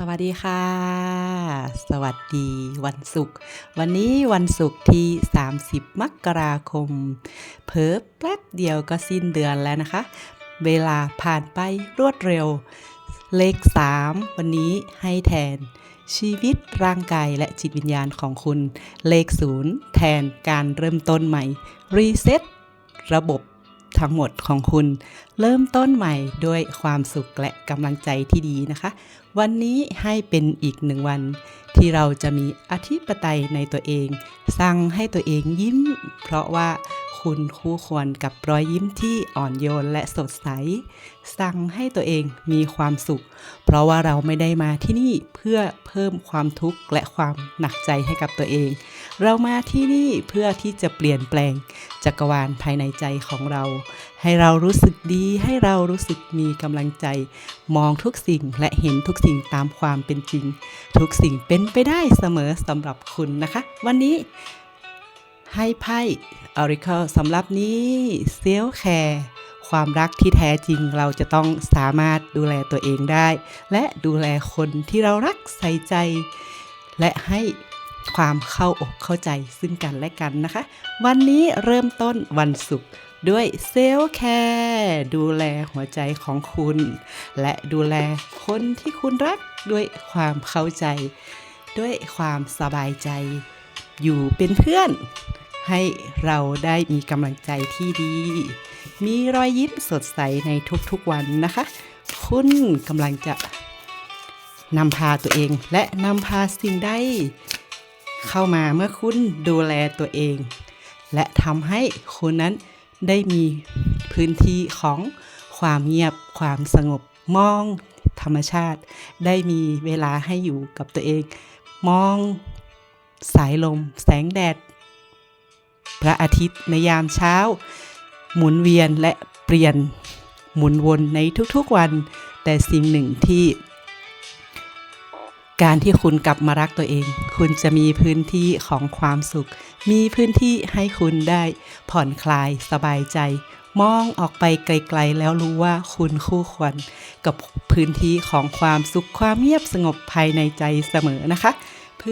สวัสดีค่ะ สวัสดีวันศุกร์วันนี้วันศุกร์ที่ 30 มกราคม เพิบแป๊บเดียวก็สิ้นเดือนแล้วนะคะ เวลาผ่านไปรวดเร็ว เลข 3 วันนี้ให้แทน ชีวิตร่างกายและจิตวิญญาณของคุณ เลข 0 แทนการเริ่มต้นใหม่ รีเซ็ตระบบ ทั้งหมดของคุณ เริ่มต้นใหม่ด้วยความสุขและกำลังใจที่ดีนะคะ วันนี้ให้เป็นอีกหนึ่งวัน ที่เราจะมีอธิปไตยในตัวเอง สั่งให้ตัวเองยิ้ม เพราะว่า คุณคู่ควรกับรอยยิ้มที่อ่อนโยนและสดใส สั่งให้ตัวเองมีความสุข เพราะว่าเราไม่ได้มาที่นี่เพื่อเพิ่มความทุกข์และความหนักใจให้กับตัวเอง เรามาที่นี่เพื่อที่จะเปลี่ยนแปลงจักรวาลภายในใจของเรา ให้เรารู้สึกดีให้เรารู้สึกมีกำลังใจ มองทุกสิ่งและเห็นทุกสิ่งตามความเป็นจริง ทุกสิ่งเป็นไปได้เสมอสำหรับคุณนะคะ วันนี้ ให้ไพ่ Oracle สำหรับนี้เซลแคร์ความรักที่แท้จริงเราจะต้องสามารถดูแลตัวเองได้ และดูแลคนที่เรารักใส่ใจ และให้ความเข้าอกเข้าใจซึ่งกันและกันนะคะ วันนี้เริ่มต้นวันศุกร์ด้วยเซลล์แคร์ดูแลหัวใจของคุณ และดูแลคนที่คุณรักด้วยความเข้าใจ ด้วยความสบายใจ อยู่เป็นเพื่อน ให้เราได้มีกำลังใจที่ดี มีรอยยิ้มสดใสในทุกๆวันนะคะ คุณกำลังจะนำพาตัวเองและนำพาสิ่งใดเข้ามาเมื่อคุณดูแลตัวเอง และทำให้คุณนั้นได้มีพื้นที่ของความเงียบความสงบมองธรรมชาติ ได้มีเวลาให้อยู่กับตัวเอง มอง สายลม แสงแดด พระอาทิตย์ในยามเช้า หมุนเวียนและเปลี่ยนหมุนวนในทุกๆวัน แต่สิ่งหนึ่งที่ การที่คุณกลับมารักตัวเอง คุณจะมีพื้นที่ของความสุข มีพื้นที่ให้คุณได้ผ่อนคลายสบายใจ มองออกไปไกลๆ แล้วรู้ว่าคุณคู่ควร กับพื้นที่ของความสุขความเงียบสงบภายในใจเสมอนะคะ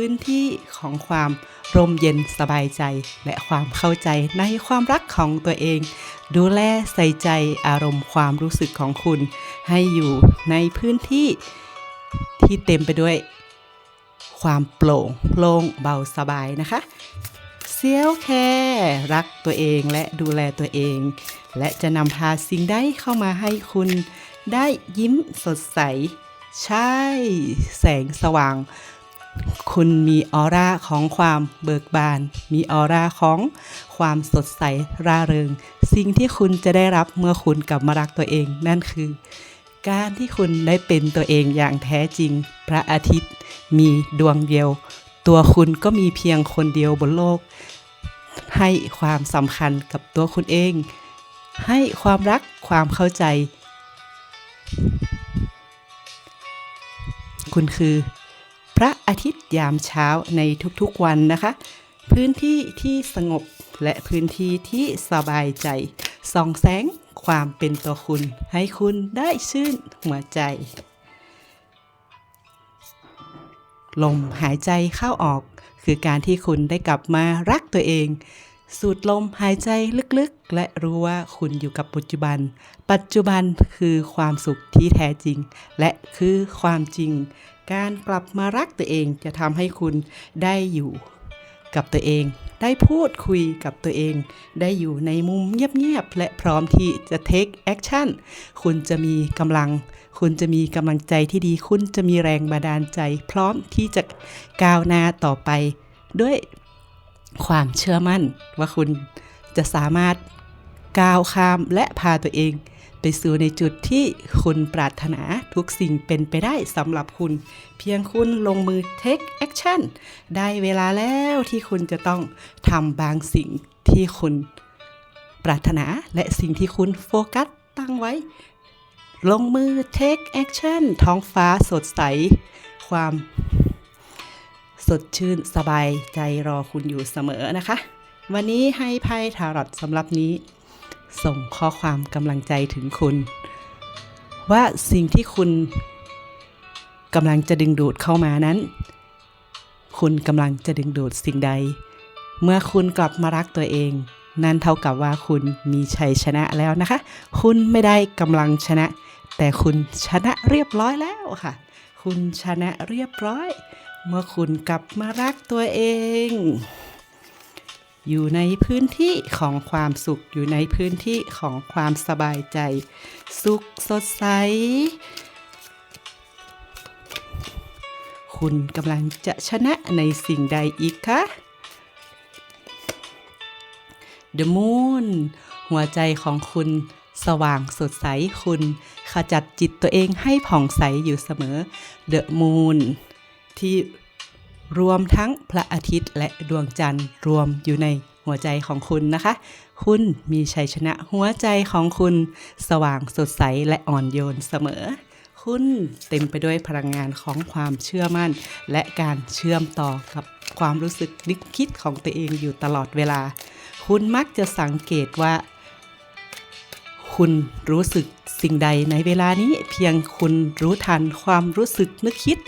พื้นที่ของความร่มเย็นสบายใจ และความเข้าใจในความรักของตัวเอง ดูแลใส่ใจอารมณ์ความรู้สึกของคุณ ให้อยู่ในพื้นที่ที่เต็มไปด้วย ความโปร่งโล่งเบาสบายนะคะเซลแคร์รักตัวเองและดูแลตัวเอง และจะนำพาสิ่งได้เข้ามาให้คุณได้ยิ้มสดใส ใช่ แสงสว่าง คุณมีออร่าของความเบิกบาน มีออร่าของความสดใสร่าเริง สิ่งที่คุณจะได้รับเมื่อคุณกลับมารักตัวเอง นั่นคือ การที่คุณได้เป็นตัวเองอย่างแท้จริง พระอาทิตย์ มีดวงเดียว ตัวคุณก็มีเพียงคนเดียวบนโลก ให้ความสำคัญกับตัวคุณเอง ให้ความรักความเข้าใจ คุณคือ พระอาทิตย์ยามเช้าในทุกๆวันนะคะ พื้นที่ที่สงบและพื้นที่ที่สบายใจส่องแสงความเป็นตัวคุณ ให้คุณได้ชื่นหัวใจ ลมหายใจเข้าออก คือการที่คุณได้กลับมารักตัวเอง สูดลมหายใจลึกๆ และรู้ว่าคุณอยู่กับปัจจุบัน ปัจจุบันคือความสุขที่แท้จริง และคือความจริง การกลับมารักตัวเองจะทำให้คุณได้อยู่กับตัวเอง ได้พูดคุยกับตัวเอง ได้อยู่ในมุมเงียบๆ และพร้อมที่จะ take action คุณจะมีกำลัง คุณจะมีกำลังใจที่ดี คุณจะมีแรงบันดาลใจ พร้อมที่จะก้าวหน้าต่อไปด้วย ความเชื่อมั่นว่าคุณจะสามารถก้าวข้ามและพาตัวเอง ไปสู่ในจุดที่คุณปรารถนาทุกสิ่งเป็นไปได้สำหรับคุณ เพียงคุณลงมือ take action ได้เวลาแล้วที่คุณจะต้องทำบางสิ่งที่คุณปรารถนาและสิ่งที่คุณโฟกัสตั้งไว้ ลงมือ take action ท้องฟ้าสดใส ความ สดชื่นสบายใจรอคุณอยู่เสมอนะคะ วันนี้ให้ไพ่ทารอตสำหรับนี้ ส่งข้อความกำลังใจถึงคุณ ว่าสิ่งที่คุณกำลังจะดึงดูดเข้ามานั้น คุณกำลังจะดึงดูดสิ่งใด เมื่อคุณกลับมารักตัวเอง นั่นเท่ากับว่าคุณมีชัยชนะแล้วนะคะ คุณไม่ได้กำลังชนะ แต่คุณชนะเรียบร้อยแล้วค่ะ คุณชนะเรียบร้อย เมื่อคุณกลับมารักตัวเอง อยู่ในพื้นที่ของความสุขอยู่ในพื้นที่ของความสบายใจ สุขสดใส คุณกำลังจะชนะในสิ่งใดอีกคะ The Moon หัวใจของคุณสว่างสดใสคุณ ขจัดจิตตัวเองให้ผ่องใสอยู่เสมอ The Moon ที่รวมทั้งพระอาทิตย์และดวงจันทร์รวมอยู่ในหัวใจของคุณนะคะ คุณมีชัยชนะหัวใจของคุณ สว่างสดใสและอ่อนโยนเสมอ คุณเต็มไปด้วยพลังงานของความเชื่อมั่น และการเชื่อมต่อกับความรู้สึกนึกคิดของตัวเองอยู่ตลอดเวลา คุณมักจะสังเกตว่า คุณรู้สึกสิ่งใดในเวลานี้เพียงคุณรู้ทันความรู้สึกนึกคิด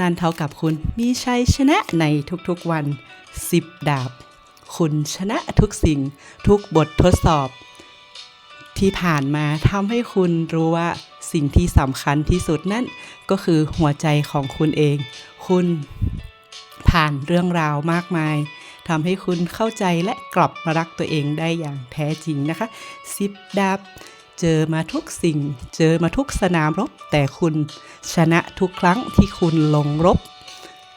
นั่นเท่ากับคุณมีชัยชนะในทุกๆวัน 10 ดาบ คุณชนะทุกสิ่งทุกบททดสอบ ที่ผ่านมาทำให้คุณรู้ว่าสิ่งที่สำคัญที่สุดนั่นก็คือหัวใจของคุณเอง คุณผ่านเรื่องราวมากมายทำให้คุณเข้าใจและกลับมารักตัวเองได้อย่างแท้จริงนะคะสิบดาบ เจอมาทุกสิ่ง เจอมาทุกสนามรบ แต่คุณชนะทุกครั้งที่คุณลงรบ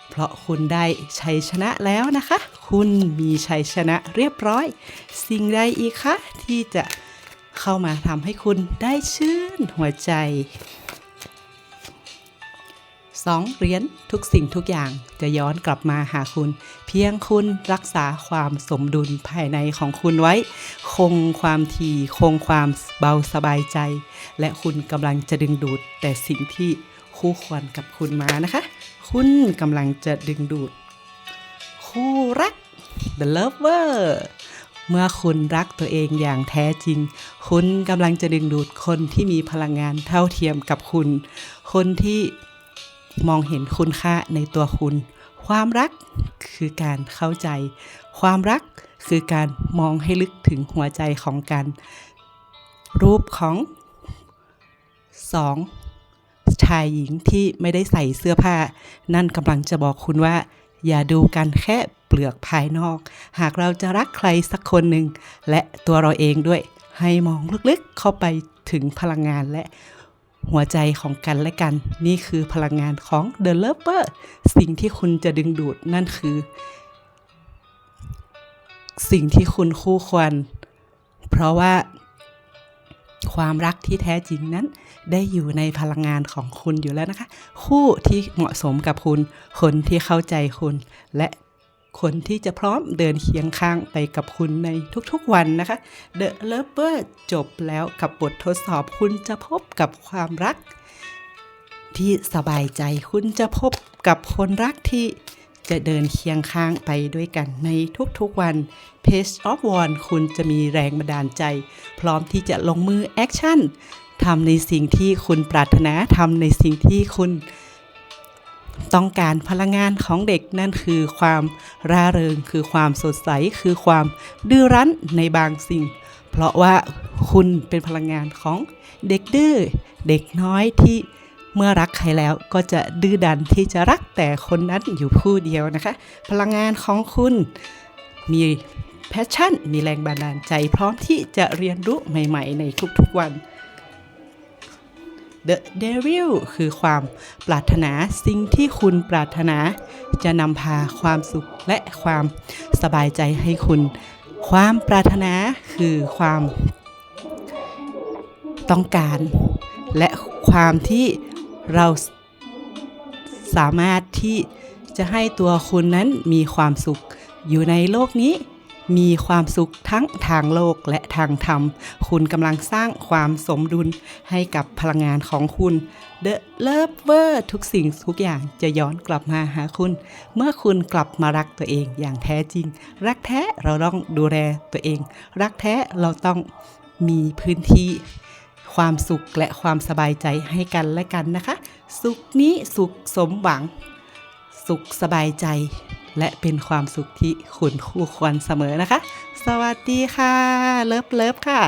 เพราะคุณได้ชัยชนะแล้วนะคะ คุณมีชัยชนะเรียบร้อย สิ่งใดอีกคะที่จะเข้ามาทำให้คุณได้ชื่นหัวใจ สองเหรียญทุกสิ่งทุกอย่างจะย้อนกลับมาหาคุณ เพียงคุณรักษาความสมดุลภายในของคุณไว้ คงความทีคงความเบาสบายใจ และคุณกำลังจะดึงดูดแต่สิ่งที่คู่ควรกับคุณมานะคะ คุณกำลังจะดึงดูด คู่รัก the lover เมื่อคุณรักตัวเองอย่างแท้จริง คุณกำลังจะดึงดูดคนที่มีพลังงานเท่าเทียมกับคุณ คนที่ มองเห็นคุณค่าในตัวคุณ ความรักคือการเข้าใจ ความรักคือการมองให้ลึกถึงหัวใจของกัน รูปของสองชายหญิงที่ไม่ได้ใส่เสื้อผ้า นั่นกำลังจะบอกคุณว่า อย่าดูกันแค่เปลือกภายนอก หากเราจะรักใครสักคนหนึ่งและตัวเราเองด้วย ให้มองลึกๆเข้าไปถึงพลังงานและ หัวใจของกันและกัน นี่คือพลังงานของ The Lover สิ่งที่คุณจะดึงดูดนั่นคือ สิ่งที่คุณคู่ควร เพราะว่า ความรักที่แท้จริงนั้น ได้อยู่ในพลังงานของคุณอยู่แล้วนะคะ คู่ที่เหมาะสมกับคุณ คนที่เข้าใจคุณ และ คนที่จะพร้อมเดินเคียงข้างไปกับคุณในทุกๆวันนะคะ The Lover จบแล้วกับบททดสอบคุณจะพบกับความรัก ที่สบายใจคุณจะพบกับคนรักที่จะเดินเคียงข้างไปด้วยกันในทุกๆวัน Page of One คุณจะมีแรงบันดาลใจ พร้อมที่จะลงมือแอคชั่นทำในสิ่งที่คุณปรารถนาทำในสิ่งที่คุณ ต้องการพลังงานของเด็กนั่นคือความร่าเริง คือความสดใส คือความดื้อรั้นในบางสิ่ง เพราะว่าคุณเป็นพลังงานของเด็กดื้อเด็กน้อยที่เมื่อรักใครแล้วก็จะดื้อดันที่จะรักแต่คนนั้นอยู่ผู้เดียวนะคะ พลังงานของคุณมีแพชชั่น มีแรงบันดาลใจพร้อมที่จะเรียนรู้ใหม่ ๆ ในทุกๆวัน The Devil คือความปรารถนาสิ่งที่คุณปรารถนา จะนำพาความสุขและความสบายใจให้คุณ ความปรารถนาคือความต้องการ และความที่เราสามารถที่จะให้ตัวคุณนั้นมีความสุขอยู่ในโลกนี้ มีความสุขทั้งทางโลกและทางธรรม คุณกำลังสร้างความสมดุลให้กับพลังงานของคุณ The Lover ทุกสิ่งทุกอย่างจะย้อนกลับมาหาคุณ เมื่อคุณกลับมารักตัวเองอย่างแท้จริง รักแท้เราต้องดูแลตัวเอง รักแท้เราต้องมีพื้นที่ความสุขและความสบายใจให้กันและกันนะคะ สุขนี้สุขสมหวัง สุขสบายใจ และเป็นความสุขที่คุณคู่ควรเสมอนะคะ สวัสดีค่ะ เลิฟเลิฟค่ะ